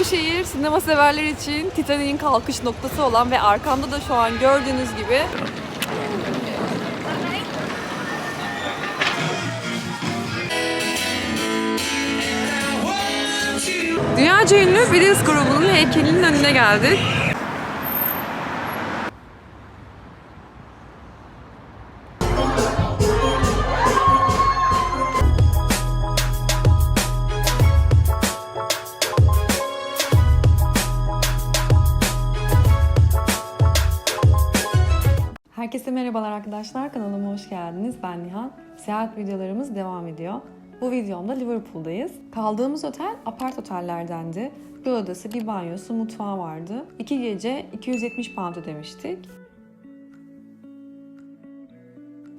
Bu şehir sinema severler için Titanic'in kalkış noktası olan ve arkamda da şu an gördüğünüz gibi Dünyaca ünlü Beatles grubunun heykelinin önüne geldik. Herkese merhabalar arkadaşlar. Kanalıma hoş geldiniz. Ben Nihan. Seyahat videolarımız devam ediyor. Bu videomda Liverpool'dayız. Kaldığımız otel apart otellerdendi. Bir odası, bir banyosu, mutfağı vardı. İki gece 270 pound ödemiştik.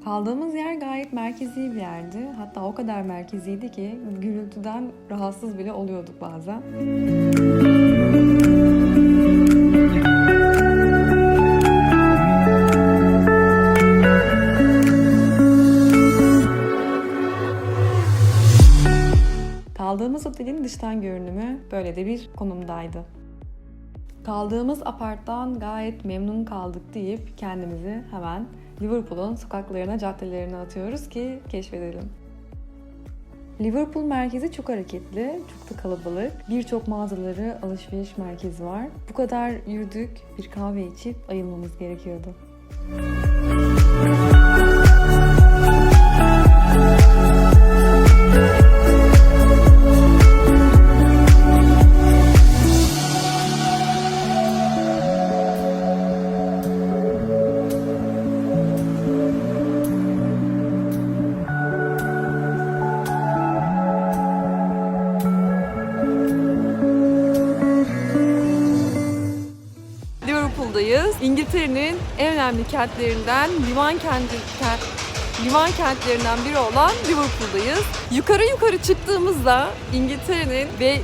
Kaldığımız yer gayet merkezi bir yerdi. Hatta o kadar merkeziydi ki gürültüden rahatsız bile oluyorduk bazen. Dıştan görünümü böyle de bir konumdaydı. Kaldığımız aparttan gayet memnun kaldık deyip kendimizi hemen Liverpool'un sokaklarına, caddelerine atıyoruz ki keşfedelim. Liverpool merkezi çok hareketli, çok da kalabalık. Birçok mağazaları, alışveriş merkezi var. Bu kadar yürüdük, bir kahve içip ayılmamız gerekiyordu. Liverpool'dayız. İngiltere'nin en önemli kentlerinden, liman kenti, kent- liman kentlerinden biri olan Liverpool'dayız. Yukarı yukarı çıktığımızda İngiltere'nin ve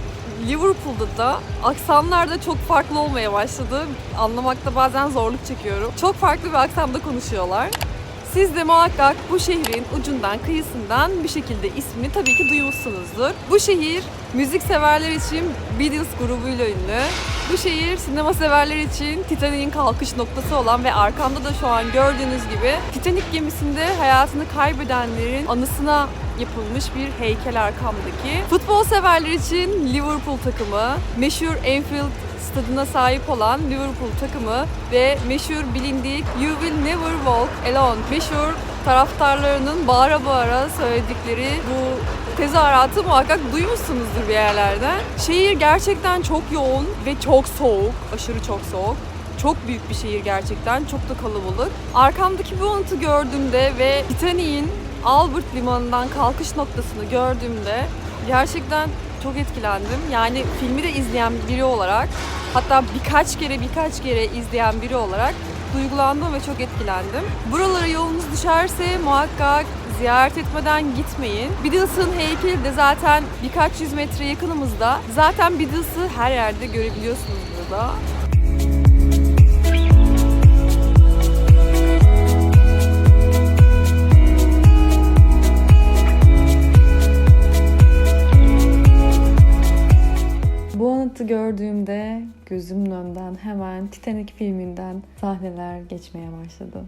Liverpool'da da aksanlar da çok farklı olmaya başladı. Anlamakta bazen zorluk çekiyorum. Çok farklı bir aksamda konuşuyorlar. Siz de muhakkak bu şehrin ucundan kıyısından bir şekilde ismini tabii ki duymuşsunuzdur. Bu şehir müzik severler için Beatles grubuyla ünlü. Bu şehir sinema severler için Titanic'in kalkış noktası olan ve arkamda da şu an gördüğünüz gibi Titanic gemisinde hayatını kaybedenlerin anısına yapılmış bir heykel arkamdaki. Futbol severler için Liverpool takımı, meşhur Anfield stadına sahip olan Liverpool takımı ve meşhur bilindik You Will Never Walk Alone meşhur taraftarlarının bağıra bağıra söyledikleri bu tezahüratı muhakkak duymuşsunuzdur bir yerlerden. Şehir gerçekten çok yoğun ve çok soğuk, aşırı çok soğuk. Çok büyük bir şehir gerçekten, çok da kalabalık. Arkamdaki bu anıtı gördüğümde ve Titanic'in Albert Limanı'ndan kalkış noktasını gördüğümde gerçekten çok etkilendim. Yani filmi de izleyen biri olarak hatta birkaç kere birkaç kere izleyen biri olarak duygulandım ve çok etkilendim. Buralara yolunuz düşerse muhakkak ziyaret etmeden gitmeyin. Beatles'ın heykeli de zaten birkaç yüz metre yakınımızda. Zaten Beatles'ı her yerde görebiliyorsunuz burada. Hemen Titanic filminden sahneler geçmeye başladı.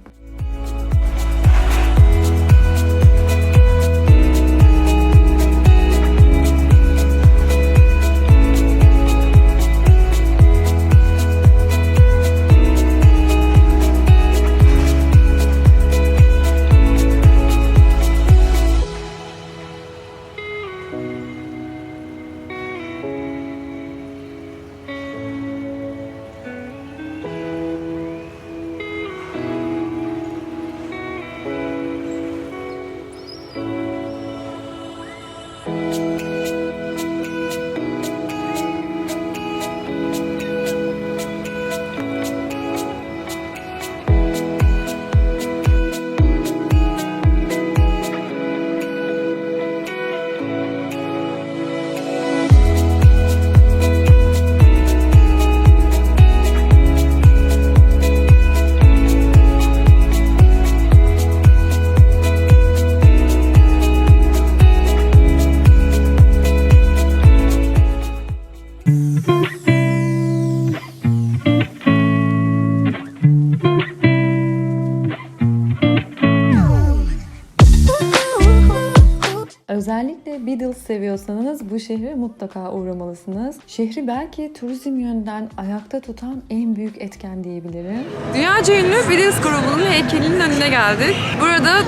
Bu şehre mutlaka uğramalısınız. Şehri belki turizm yönden ayakta tutan en büyük etken diyebilirim. Dünyaca ünlü Beatles grubunun heykelinin önüne geldik. Burada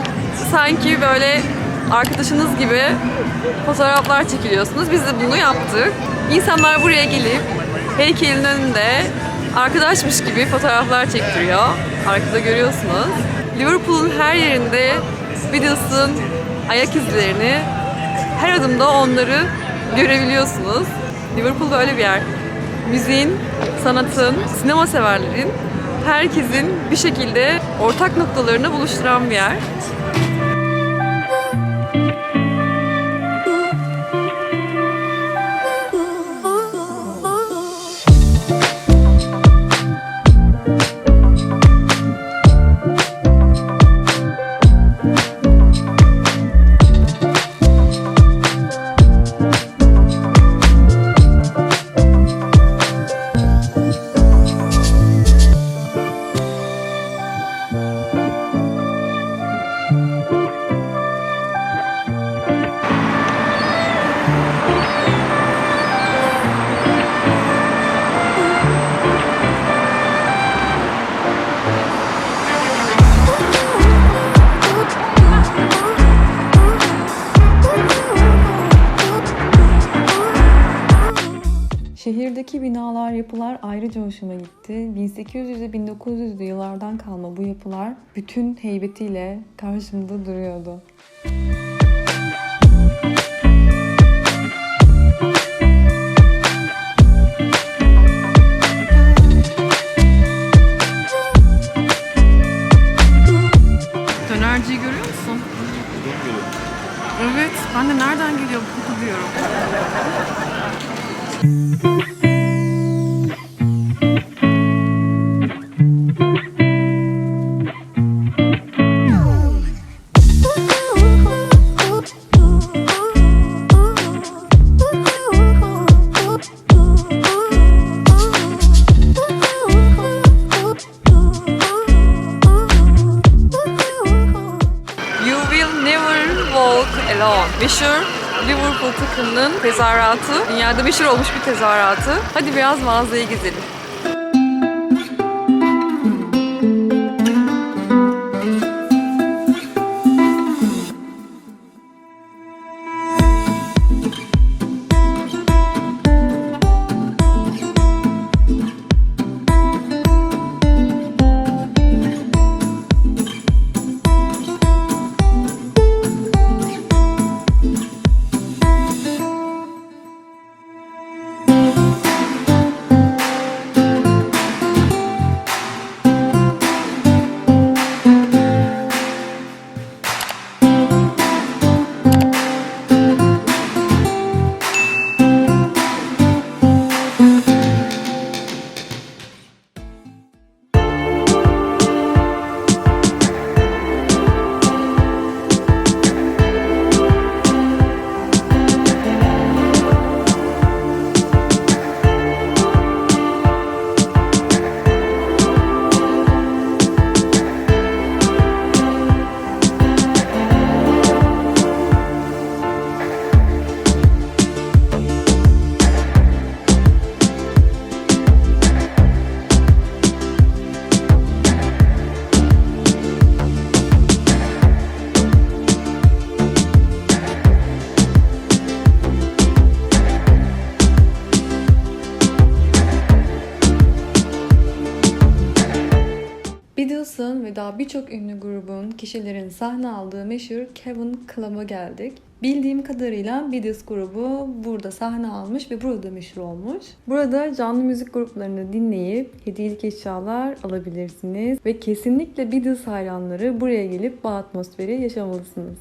sanki böyle arkadaşınız gibi fotoğraflar çekiliyorsunuz. Biz de bunu yaptık. İnsanlar buraya gelip heykelin önünde arkadaşmış gibi fotoğraflar çektiriyor. Arkada görüyorsunuz. Liverpool'un her yerinde Beatles'ın ayak izlerini her adımda onları görebiliyorsunuz. Liverpool böyle bir yer. Müziğin, sanatın, sinema severlerin, herkesin bir şekilde ortak noktalarını buluşturan bir yer. Şehirdeki binalar, yapılar ayrıca hoşuma gitti. 1800 ve 1900'lü yıllardan kalma bu yapılar bütün heybetiyle karşımda duruyordu. Dönerciyi tezahüratı. Dünyada meşhur olmuş bir tezahüratı. Hadi biraz mağazayı gezelim. Daha birçok ünlü grubun kişilerin sahne aldığı meşhur Kevin Club'a geldik. Bildiğim kadarıyla Beatles grubu burada sahne almış ve burada meşhur olmuş. Burada canlı müzik gruplarını dinleyip hediyelik eşyalar alabilirsiniz ve kesinlikle Beatles hayranları buraya gelip bu atmosferi yaşamalısınız.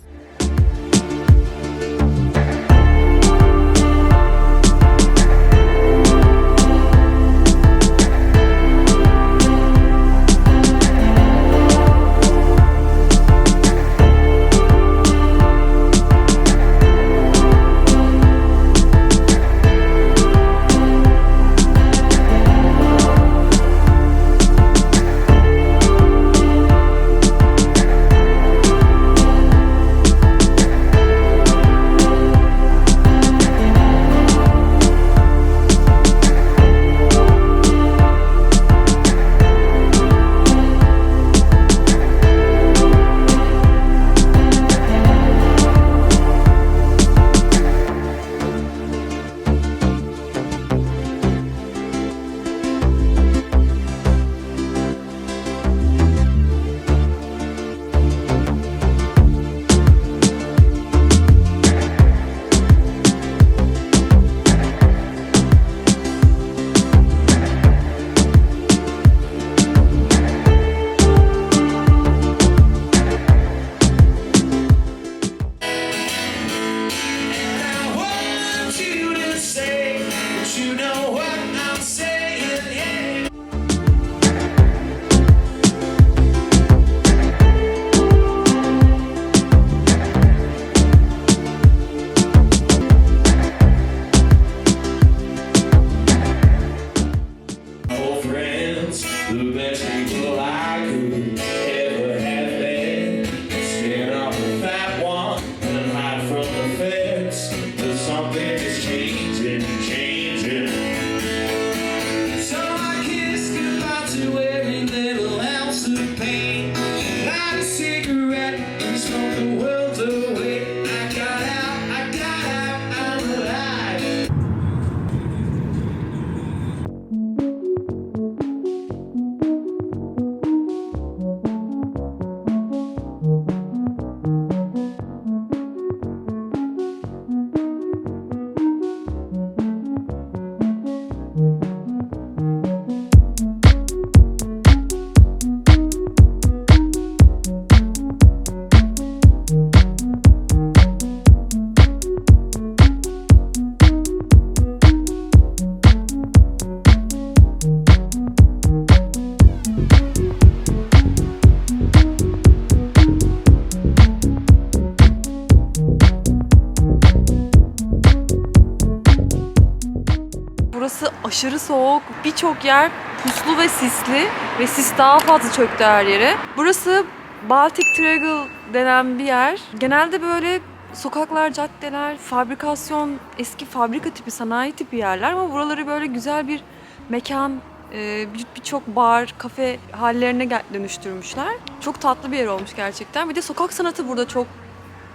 Aşırı soğuk. Birçok yer puslu ve sisli ve sis daha fazla çöktü her yere. Burası Baltic Triangle denen bir yer. Genelde böyle sokaklar, caddeler, fabrikasyon, eski fabrika tipi, sanayi tipi yerler ama buraları böyle güzel bir mekan, e, bir- birçok bar, kafe hallerine dönüştürmüşler. Çok tatlı bir yer olmuş gerçekten. Bir de sokak sanatı burada çok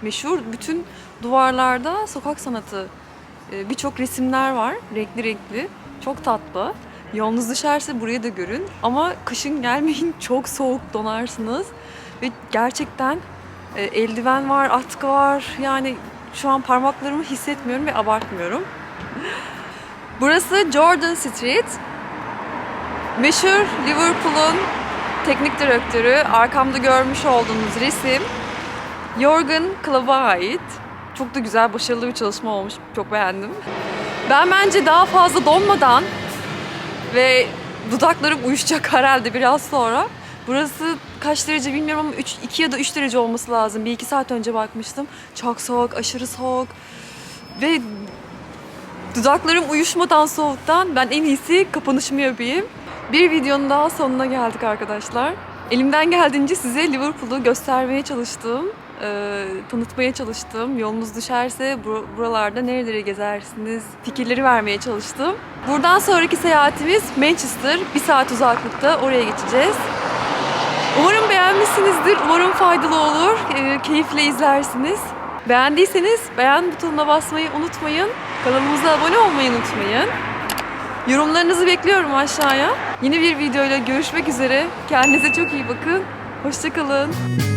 meşhur. Bütün duvarlarda sokak sanatı ee, birçok resimler var. Renkli renkli. Çok tatlı. Yolunuz düşerse burayı da görün. Ama kışın gelmeyin. Çok soğuk donarsınız. Ve gerçekten e, eldiven var, atkı var. Yani şu an parmaklarımı hissetmiyorum ve abartmıyorum. Burası Jordan Street. Meşhur Liverpool'un teknik direktörü. Arkamda görmüş olduğunuz resim Jorgen Klopp'a ait. Çok da güzel, başarılı bir çalışma olmuş. Çok beğendim. Ben bence daha fazla donmadan ve dudaklarım uyuşacak herhalde biraz sonra. Burası kaç derece bilmiyorum ama 3, 2 ya da 3 derece olması lazım. Bir iki saat önce bakmıştım. Çok soğuk, aşırı soğuk. Ve dudaklarım uyuşmadan soğuktan ben en iyisi kapanışımı yapayım. Bir videonun daha sonuna geldik arkadaşlar. Elimden geldiğince size Liverpool'u göstermeye çalıştım. E, tanıtmaya çalıştım. Yolunuz düşerse bu- buralarda nereleri gezersiniz fikirleri vermeye çalıştım. Buradan sonraki seyahatimiz Manchester. Bir saat uzaklıkta oraya geçeceğiz. Umarım beğenmişsinizdir. Umarım faydalı olur. e, keyifle izlersiniz. Beğendiyseniz beğen butonuna basmayı unutmayın. Kanalımıza abone olmayı unutmayın. Yorumlarınızı bekliyorum aşağıya. Yeni bir videoyla görüşmek üzere. Kendinize çok iyi bakın. Hoşçakalın.